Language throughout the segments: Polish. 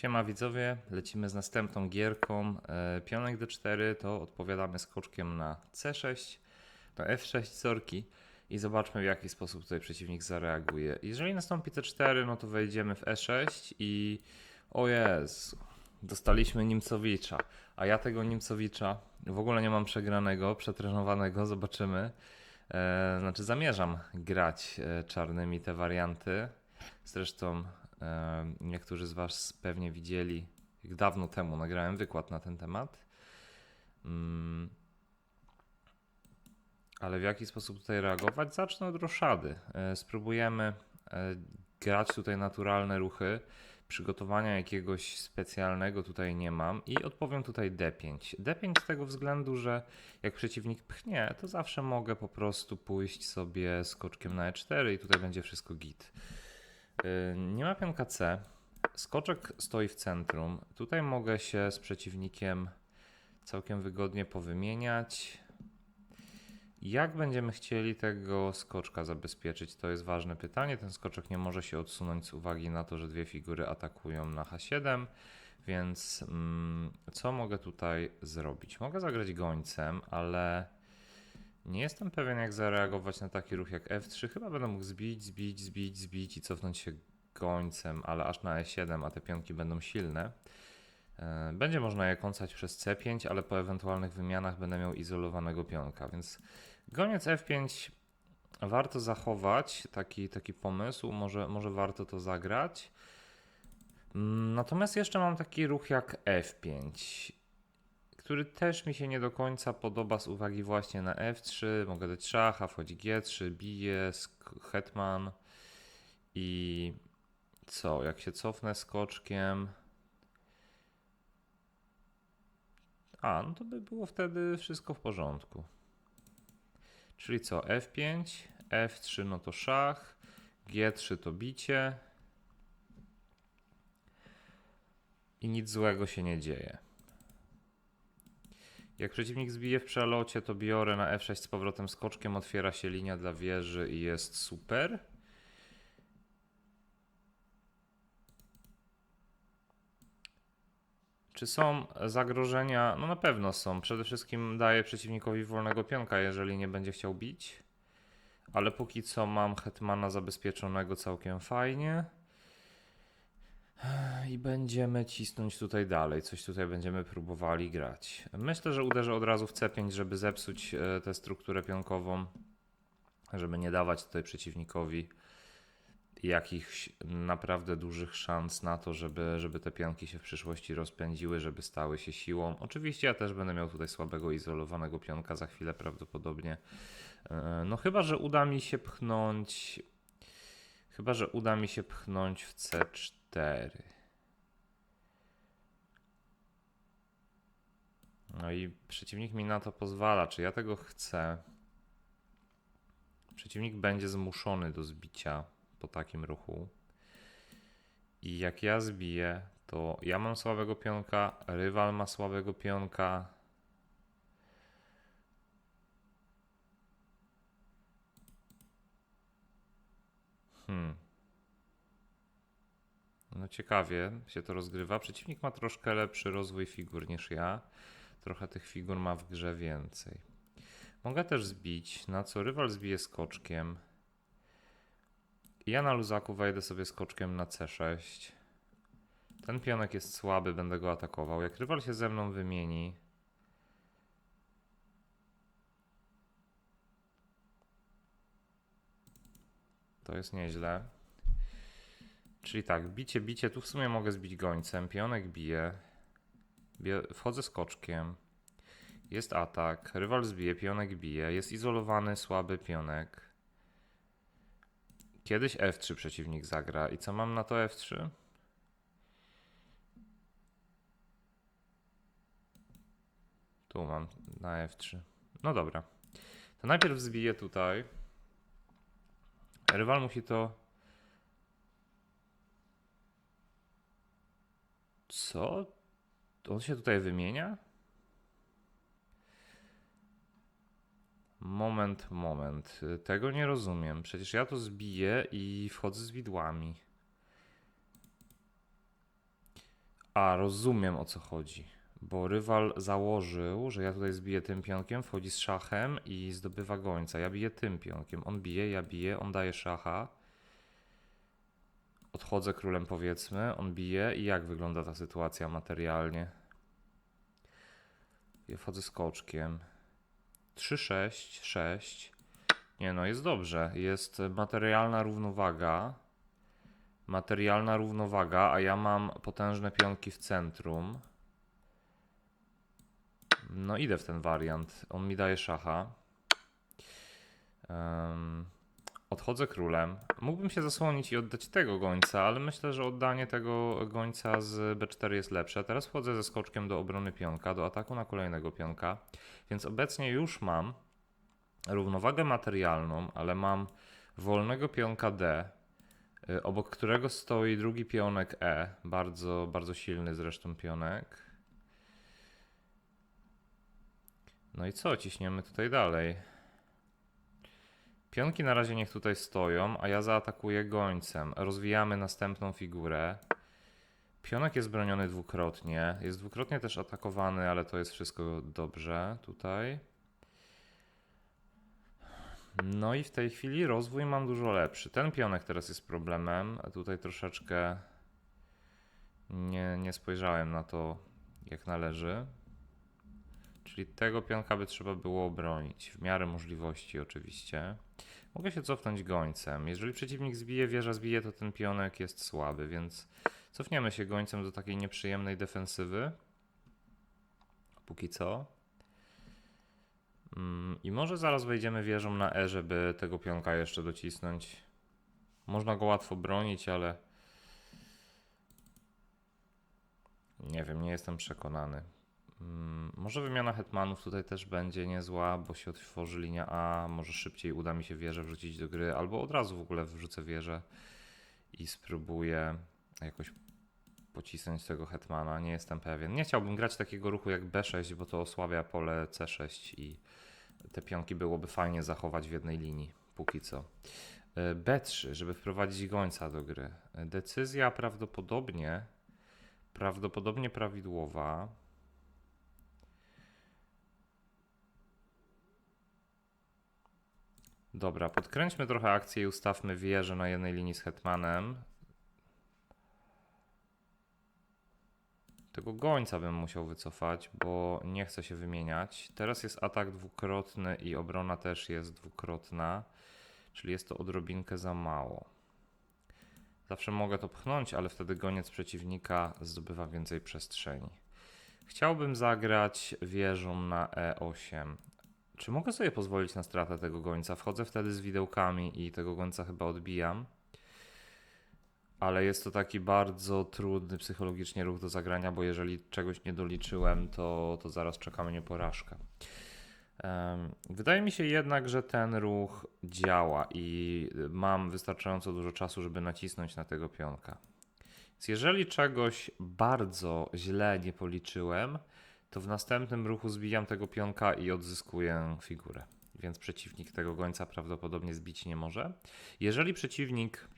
Siema widzowie, lecimy z następną gierką. E, Pionek D4 to odpowiadamy skoczkiem na C6, na F6 sorki i zobaczmy w jaki sposób tutaj przeciwnik zareaguje. Jeżeli nastąpi C4, no to wejdziemy w E6 i o Jezu, dostaliśmy Nimcowicza, a ja tego Nimcowicza w ogóle nie mam przegranego, przetrenowanego, zobaczymy. E, znaczy zamierzam grać e, czarnymi te warianty. Zresztą niektórzy z Was pewnie widzieli, jak dawno temu nagrałem wykład na ten temat. Mm. Ale w jaki sposób tutaj reagować? Zacznę od roszady. E, Spróbujemy e, grać tutaj naturalne ruchy. Przygotowania jakiegoś specjalnego tutaj nie mam i odpowiem tutaj D5. D5 z tego względu, że jak przeciwnik pchnie, to zawsze mogę po prostu pójść sobie skoczkiem na E4 i tutaj będzie wszystko git. Yy, Nie ma pionka C. Skoczek stoi w centrum. Tutaj mogę się z przeciwnikiem całkiem wygodnie powymieniać. Jak będziemy chcieli tego skoczka zabezpieczyć? To jest ważne pytanie. Ten skoczek nie może się odsunąć z uwagi na to, że dwie figury atakują na H7, więc mm, co mogę tutaj zrobić? Mogę zagrać gońcem, ale nie jestem pewien, jak zareagować na taki ruch jak F3. Chyba będę mógł zbić, zbić, zbić, zbić i cofnąć się gońcem, ale aż na E7, a te pionki będą silne. E, Będzie można je kąsać przez C5, ale po ewentualnych wymianach będę miał izolowanego pionka, więc goniec F5 warto zachować, taki, taki pomysł, może, może warto to zagrać. Mm, Natomiast jeszcze mam taki ruch jak F5, który też mi się nie do końca podoba z uwagi właśnie na F3. Mogę dać szacha, wchodzi G3, bije, hetman i co, jak się cofnę skoczkiem, A, no to by było wtedy wszystko w porządku. Czyli co? F5, F3 no to szach, G3 to bicie. I nic złego się nie dzieje. Jak przeciwnik zbije w przelocie, to biorę na F6 z powrotem skoczkiem, otwiera się linia dla wieży i jest super. Czy są zagrożenia? No na pewno są. Przede wszystkim daję przeciwnikowi wolnego pionka, jeżeli nie będzie chciał bić. Ale póki co mam hetmana zabezpieczonego całkiem fajnie. I będziemy cisnąć tutaj dalej. Coś tutaj będziemy próbowali grać. Myślę, że uderzę od razu w C5, żeby zepsuć e, tę strukturę pionkową. Żeby nie dawać tutaj przeciwnikowi jakichś naprawdę dużych szans na to, żeby, żeby te pionki się w przyszłości rozpędziły, żeby stały się siłą. Oczywiście ja też będę miał tutaj słabego, izolowanego pionka za chwilę prawdopodobnie. E, No chyba, że uda mi się pchnąć chyba, że uda mi się pchnąć w C4. No i przeciwnik mi na to pozwala. Czy ja tego chcę? Przeciwnik będzie zmuszony do zbicia po takim ruchu. I jak ja zbiję, to ja mam słabego pionka, rywal ma słabego pionka. Hmm. No ciekawie się to rozgrywa. Przeciwnik ma troszkę lepszy rozwój figur niż ja. Trochę tych figur ma w grze więcej. Mogę też zbić, na co rywal zbije skoczkiem. Ja na luzaku wejdę sobie skoczkiem na C6. Ten pionek jest słaby, będę go atakował. Jak rywal się ze mną wymieni, to jest nieźle. Czyli tak, bicie, bicie. Tu w sumie mogę zbić gońcem. Pionek bije. Bie wchodzę skoczkiem. Jest atak. Rywal zbije, pionek bije. Jest izolowany, słaby pionek. Kiedyś F3 przeciwnik zagra. I co mam na to F3? Tu mam na F3. No dobra. To najpierw zbiję tutaj. Rywal musi to. Co? On się tutaj wymienia? Moment, moment. Tego nie rozumiem. Przecież ja to zbiję i wchodzę z widłami. A, rozumiem o co chodzi. Bo rywal założył, że ja tutaj zbiję tym pionkiem, wchodzi z szachem i zdobywa gońca. Ja biję tym pionkiem. On bije, ja biję, on daje szacha. Odchodzę królem powiedzmy, on bije i jak wygląda ta sytuacja materialnie? Ja wchodzę z koczkiem. 3, 6, 6. Nie no, jest dobrze. Jest materialna równowaga. Materialna równowaga, a ja mam potężne pionki w centrum. No idę w ten wariant. On mi daje szacha. Em, odchodzę królem. Mógłbym się zasłonić i oddać tego gońca, ale myślę, że oddanie tego gońca z B4 jest lepsze. Teraz wchodzę ze skoczkiem do obrony pionka, do ataku na kolejnego pionka. Więc obecnie już mam równowagę materialną, ale mam wolnego pionka D, y, obok którego stoi drugi pionek E, bardzo, bardzo silny zresztą pionek. No i co, ciśniemy tutaj dalej. Pionki na razie niech tutaj stoją, a ja zaatakuję gońcem. Rozwijamy następną figurę. Pionek jest broniony dwukrotnie. Jest dwukrotnie też atakowany, ale to jest wszystko dobrze tutaj. No i w tej chwili rozwój mam dużo lepszy. Ten pionek teraz jest problemem. Tutaj troszeczkę nie, nie spojrzałem na to jak należy. Czyli tego pionka by trzeba było obronić. W miarę możliwości oczywiście. Mogę się cofnąć gońcem. Jeżeli przeciwnik zbije, wieża zbije, to ten pionek jest słaby, więc cofniemy się gońcem do takiej nieprzyjemnej defensywy. Póki co. Mm, I może zaraz wejdziemy wieżą na E, żeby tego pionka jeszcze docisnąć. Można go łatwo bronić, ale nie wiem, nie jestem przekonany. Mm, Może wymiana hetmanów tutaj też będzie niezła, bo się otworzy linia A. Może szybciej uda mi się wieżę wrzucić do gry, albo od razu w ogóle wrzucę wieżę i spróbuję jakoś pocisnąć tego hetmana. Nie jestem pewien. Nie chciałbym grać takiego ruchu jak B6, bo to osłabia pole C6 i te pionki byłoby fajnie zachować w jednej linii, póki co. E, B3, żeby wprowadzić gońca do gry. E, Decyzja prawdopodobnie, prawdopodobnie prawidłowa. Dobra, podkręćmy trochę akcję i ustawmy wieżę na jednej linii z hetmanem. Tego gońca bym musiał wycofać, bo nie chcę się wymieniać. Teraz jest atak dwukrotny i obrona też jest dwukrotna, czyli jest to odrobinkę za mało. Zawsze mogę to pchnąć, ale wtedy goniec przeciwnika zdobywa więcej przestrzeni. Chciałbym zagrać wieżą na E8. Czy mogę sobie pozwolić na stratę tego gońca? Wchodzę wtedy z widełkami i tego gońca chyba odbijam. Ale jest to taki bardzo trudny psychologicznie ruch do zagrania, bo jeżeli czegoś nie doliczyłem, to, to zaraz czeka mnie porażka. Wydaje mi się jednak, że ten ruch działa i mam wystarczająco dużo czasu, żeby nacisnąć na tego pionka. Więc jeżeli czegoś bardzo źle nie policzyłem, to w następnym ruchu zbijam tego pionka i odzyskuję figurę. Więc przeciwnik tego gońca prawdopodobnie zbić nie może. Jeżeli przeciwnik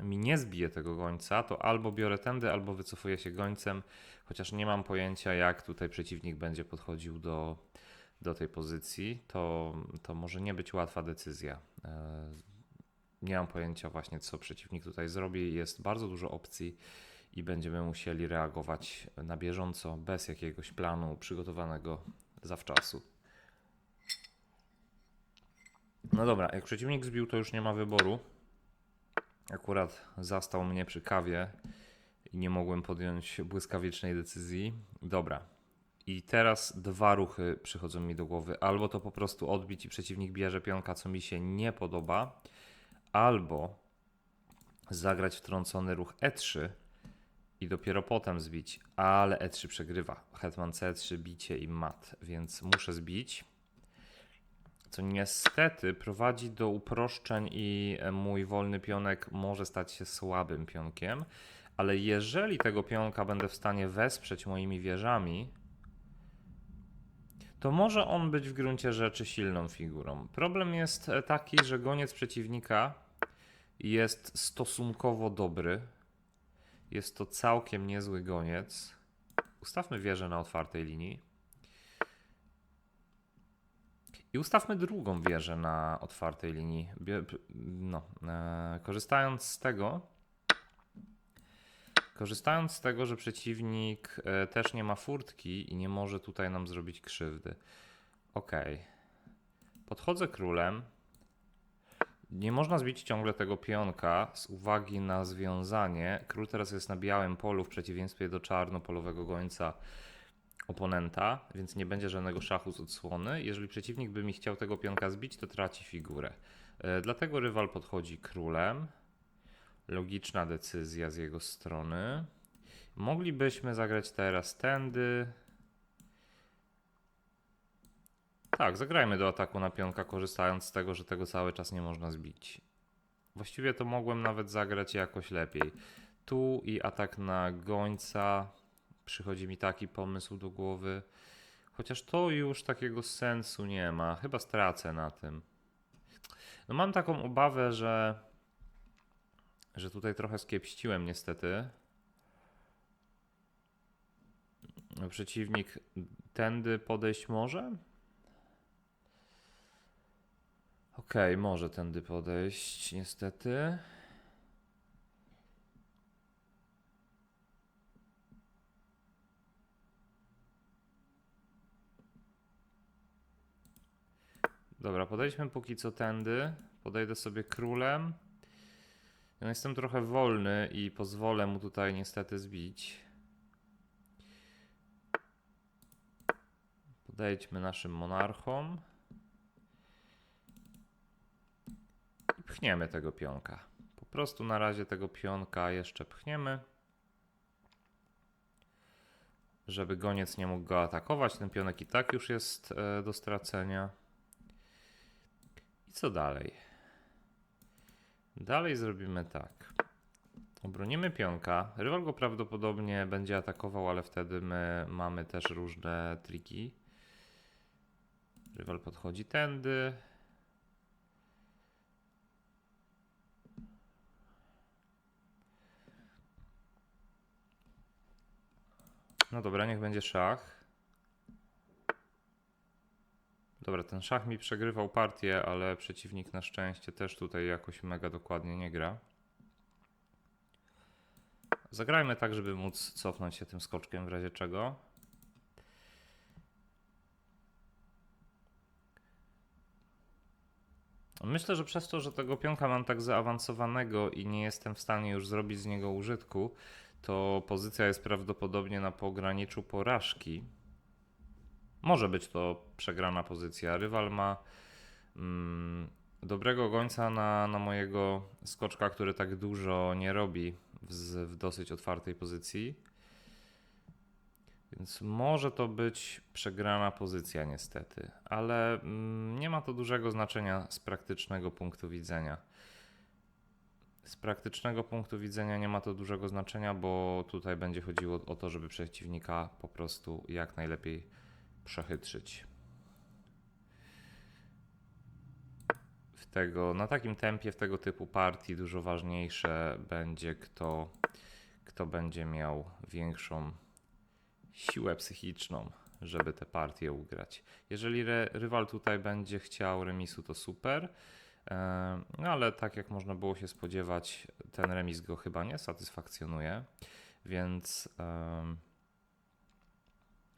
mi nie zbije tego gońca, to albo biorę tędy, albo wycofuję się gońcem, chociaż nie mam pojęcia, jak tutaj przeciwnik będzie podchodził do, do tej pozycji. To, to może nie być łatwa decyzja. E, Nie mam pojęcia właśnie, co przeciwnik tutaj zrobi. Jest bardzo dużo opcji i będziemy musieli reagować na bieżąco, bez jakiegoś planu przygotowanego zawczasu. No dobra, jak przeciwnik zbił, to już nie ma wyboru. Akurat zastał mnie przy kawie i nie mogłem podjąć błyskawicznej decyzji. Dobra. I teraz dwa ruchy przychodzą mi do głowy. Albo to po prostu odbić i przeciwnik bierze pionka, co mi się nie podoba, albo zagrać wtrącony ruch E3 i dopiero potem zbić, ale E3 przegrywa. Hetman C3, bicie i mat, więc muszę zbić. Co niestety prowadzi do uproszczeń i mój wolny pionek może stać się słabym pionkiem, ale jeżeli tego pionka będę w stanie wesprzeć moimi wieżami, to może on być w gruncie rzeczy silną figurą. Problem jest taki, że goniec przeciwnika jest stosunkowo dobry. Jest to całkiem niezły goniec. Ustawmy wieżę na otwartej linii. I ustawmy drugą wieżę na otwartej linii. No, e, korzystając z tego, korzystając z tego, że przeciwnik e, też nie ma furtki i nie może tutaj nam zrobić krzywdy. Ok. Podchodzę królem. Nie można zbić ciągle tego pionka z uwagi na związanie. Król teraz jest na białym polu w przeciwieństwie do czarnopolowego gońca oponenta, więc nie będzie żadnego szachu z odsłony. Jeżeli przeciwnik by mi chciał tego pionka zbić, to traci figurę. E, Dlatego rywal podchodzi królem. Logiczna decyzja z jego strony. Moglibyśmy zagrać teraz tędy. Tak, zagrajmy do ataku na pionka, korzystając z tego, że tego cały czas nie można zbić. Właściwie to mogłem nawet zagrać jakoś lepiej. Tu i atak na gońca. Przychodzi mi taki pomysł do głowy. Chociaż to już takiego sensu nie ma. Chyba stracę na tym. No mam taką obawę, że że tutaj trochę skiepściłem niestety. Przeciwnik tędy podejść może? Okej, może tędy podejść, niestety. Dobra, podejdźmy póki co tędy. Podejdę sobie królem. Ja jestem trochę wolny i pozwolę mu tutaj niestety zbić. Podejdźmy naszym monarchom. Pchniemy tego pionka. Po prostu na razie tego pionka jeszcze pchniemy. Żeby goniec nie mógł go atakować. Ten pionek i tak już jest e, do stracenia. I co dalej? Dalej zrobimy tak. Obronimy pionka. Rywal go prawdopodobnie będzie atakował, ale wtedy my mamy też różne triki. Rywal podchodzi tędy. No dobra, niech będzie szach. Dobra, ten szach mi przegrywał partię, ale przeciwnik na szczęście też tutaj jakoś mega dokładnie nie gra. Zagrajmy tak, żeby móc cofnąć się tym skoczkiem w razie czego. Myślę, że przez to, że tego pionka mam tak zaawansowanego i nie jestem w stanie już zrobić z niego użytku, to pozycja jest prawdopodobnie na pograniczu porażki. Może być to przegrana pozycja. Rywal ma mm, dobrego gońca na, na mojego skoczka, który tak dużo nie robi w, w dosyć otwartej pozycji. Więc może to być przegrana pozycja, niestety, ale mm, nie ma to dużego znaczenia z praktycznego punktu widzenia. Z praktycznego punktu widzenia nie ma to dużego znaczenia, bo tutaj będzie chodziło o to, żeby przeciwnika po prostu jak najlepiej przechytrzyć. W tego, na takim tempie, w tego typu partii dużo ważniejsze będzie, kto, kto będzie miał większą siłę psychiczną, żeby te partie ugrać. Jeżeli rywal tutaj będzie chciał remisu, to super. E, No ale tak jak można było się spodziewać, ten remis go chyba nie satysfakcjonuje, więc,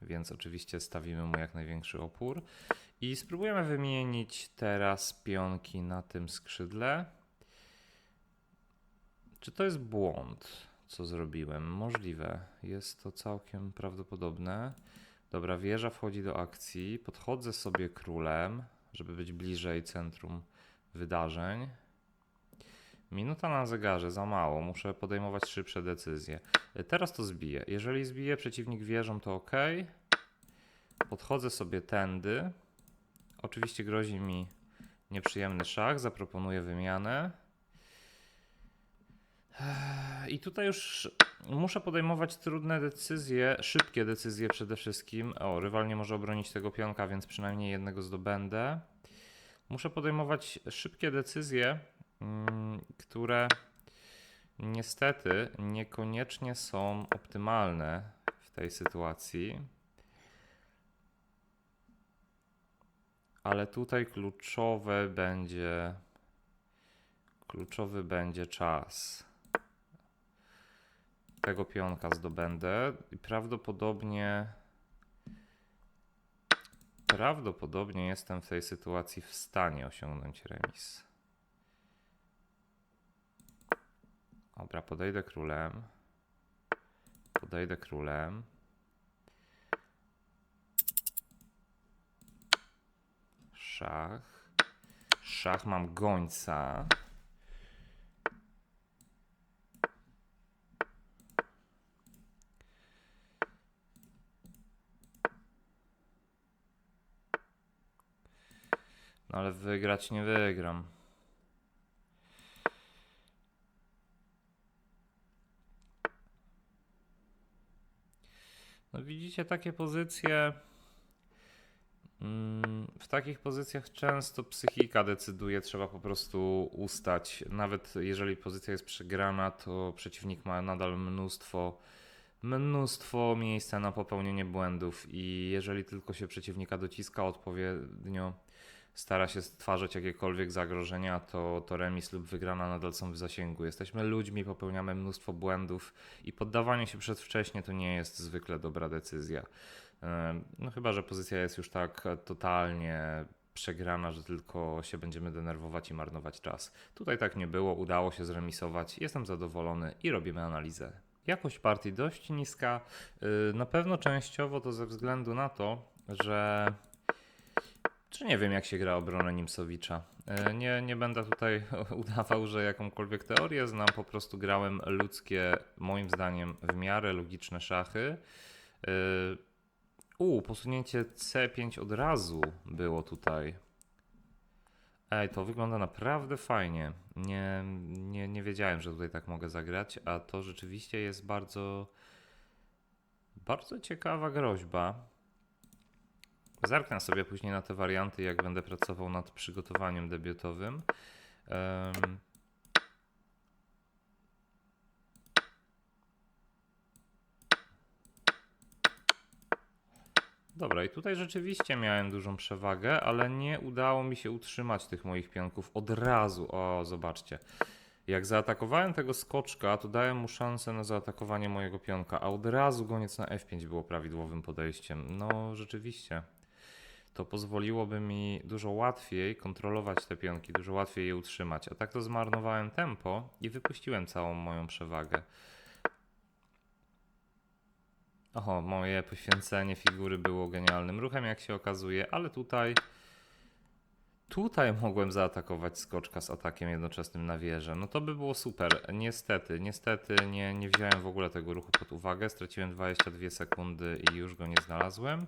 więc oczywiście stawimy mu jak największy opór. I spróbujemy wymienić teraz pionki na tym skrzydle. Czy to jest błąd, co zrobiłem? Możliwe. Jest to całkiem prawdopodobne. Dobra, wieża wchodzi do akcji. Podchodzę sobie królem, żeby być bliżej centrum wydarzeń. Minuta na zegarze, za mało. Muszę podejmować szybsze decyzje. Teraz to zbiję. Jeżeli zbiję przeciwnik wieżą, to ok. Podchodzę sobie tędy. Oczywiście grozi mi nieprzyjemny szach. Zaproponuję wymianę. I tutaj już muszę podejmować trudne decyzje, szybkie decyzje przede wszystkim. O, rywal nie może obronić tego pionka, więc przynajmniej jednego zdobędę. Muszę podejmować szybkie decyzje, mm, które niestety niekoniecznie są optymalne w tej sytuacji. Ale tutaj kluczowe będzie kluczowy będzie czas. Tego pionka zdobędę i prawdopodobnie prawdopodobnie jestem w tej sytuacji w stanie osiągnąć remis. Dobra, podejdę królem. Podejdę królem. Szach. Szach mam gońca. Ale wygrać nie wygram. No widzicie takie pozycje. mm, W takich pozycjach często psychika decyduje, trzeba po prostu ustać. Nawet jeżeli pozycja jest przegrana, to przeciwnik ma nadal mnóstwo, mnóstwo miejsca na popełnienie błędów i jeżeli tylko się przeciwnika dociska odpowiednio, stara się stwarzać jakiekolwiek zagrożenia, to, to remis lub wygrana nadal są w zasięgu. Jesteśmy ludźmi, popełniamy mnóstwo błędów i poddawanie się przedwcześnie to nie jest zwykle dobra decyzja. No chyba, że pozycja jest już tak totalnie przegrana, że tylko się będziemy denerwować i marnować czas. Tutaj tak nie było, udało się zremisować, jestem zadowolony i robimy analizę. Jakość partii dość niska, y, na pewno częściowo to ze względu na to, że czy nie wiem, jak się gra obronę Nimsowicza. E, Nie, nie będę tutaj udawał, że jakąkolwiek teorię znam, po prostu grałem ludzkie, moim zdaniem, w miarę logiczne szachy. E, U, posunięcie C5 od razu było tutaj. Ej, to wygląda naprawdę fajnie. Nie, nie, nie wiedziałem, że tutaj tak mogę zagrać, a to rzeczywiście jest bardzo, bardzo ciekawa groźba. Zerknę sobie później na te warianty, jak będę pracował nad przygotowaniem debiutowym. Em, Dobra, i tutaj rzeczywiście miałem dużą przewagę, ale nie udało mi się utrzymać tych moich pionków od razu. O, zobaczcie. Jak zaatakowałem tego skoczka, to dałem mu szansę na zaatakowanie mojego pionka, a od razu goniec na F5 było prawidłowym podejściem. No, rzeczywiście to pozwoliłoby mi dużo łatwiej kontrolować te pionki, dużo łatwiej je utrzymać. A tak to zmarnowałem tempo i wypuściłem całą moją przewagę. Oho, moje poświęcenie figury było genialnym ruchem, jak się okazuje, ale tutaj. Tutaj mogłem zaatakować skoczka z atakiem jednoczesnym na wieżę. No to by było super. Niestety, niestety nie, nie wziąłem w ogóle tego ruchu pod uwagę. Straciłem 22 sekundy i już go nie znalazłem.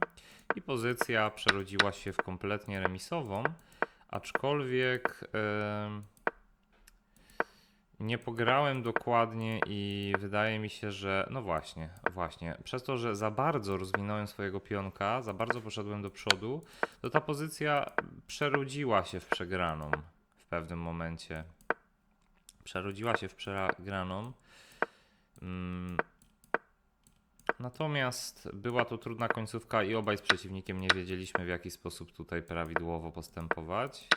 I pozycja przerodziła się w kompletnie remisową, aczkolwiek em, nie pograłem dokładnie i wydaje mi się, że no właśnie, właśnie, przez to, że za bardzo rozwinąłem swojego pionka, za bardzo poszedłem do przodu, to ta pozycja przerodziła się w przegraną w pewnym momencie. Przerodziła się w przegraną. Mm. Natomiast była to trudna końcówka i obaj z przeciwnikiem nie wiedzieliśmy w jaki sposób tutaj prawidłowo postępować.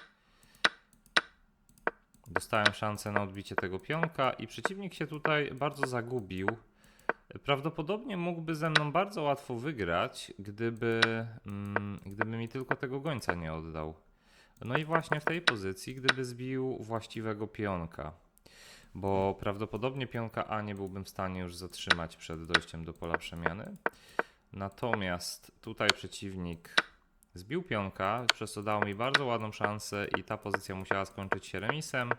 Dostałem szansę na odbicie tego pionka i przeciwnik się tutaj bardzo zagubił. Prawdopodobnie mógłby ze mną bardzo łatwo wygrać, gdyby, mm, gdyby mi tylko tego gońca nie oddał. No i właśnie w tej pozycji, gdyby zbił właściwego pionka. Bo prawdopodobnie pionka A nie byłbym w stanie już zatrzymać przed dojściem do pola przemiany. Natomiast tutaj przeciwnik zbił pionka, przez co dał mi bardzo ładną szansę i ta pozycja musiała skończyć się remisem.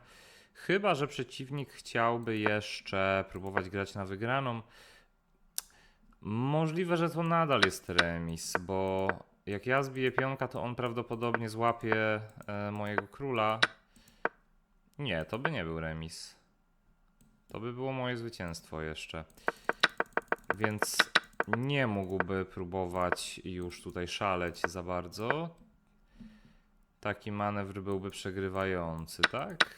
Chyba, że przeciwnik chciałby jeszcze próbować grać na wygraną. Możliwe, że to nadal jest remis, bo jak ja zbiję pionka, to on prawdopodobnie złapie e, mojego króla. Nie, to by nie był remis. To by było moje zwycięstwo jeszcze. Więc nie mógłby próbować już tutaj szaleć za bardzo. Taki manewr byłby przegrywający, tak?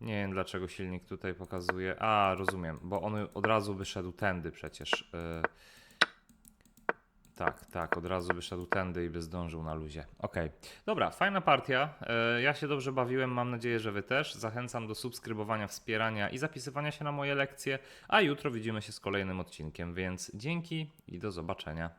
Nie wiem dlaczego silnik tutaj pokazuje. A, rozumiem, bo on od razu wyszedł tędy przecież. Yy. Tak, tak, od razu wyszedł tędy i by zdążył na luzie. Okej, dobra, fajna partia. Yy, Ja się dobrze bawiłem, mam nadzieję, że Wy też. Zachęcam do subskrybowania, wspierania i zapisywania się na moje lekcje. A jutro widzimy się z kolejnym odcinkiem, więc dzięki i do zobaczenia.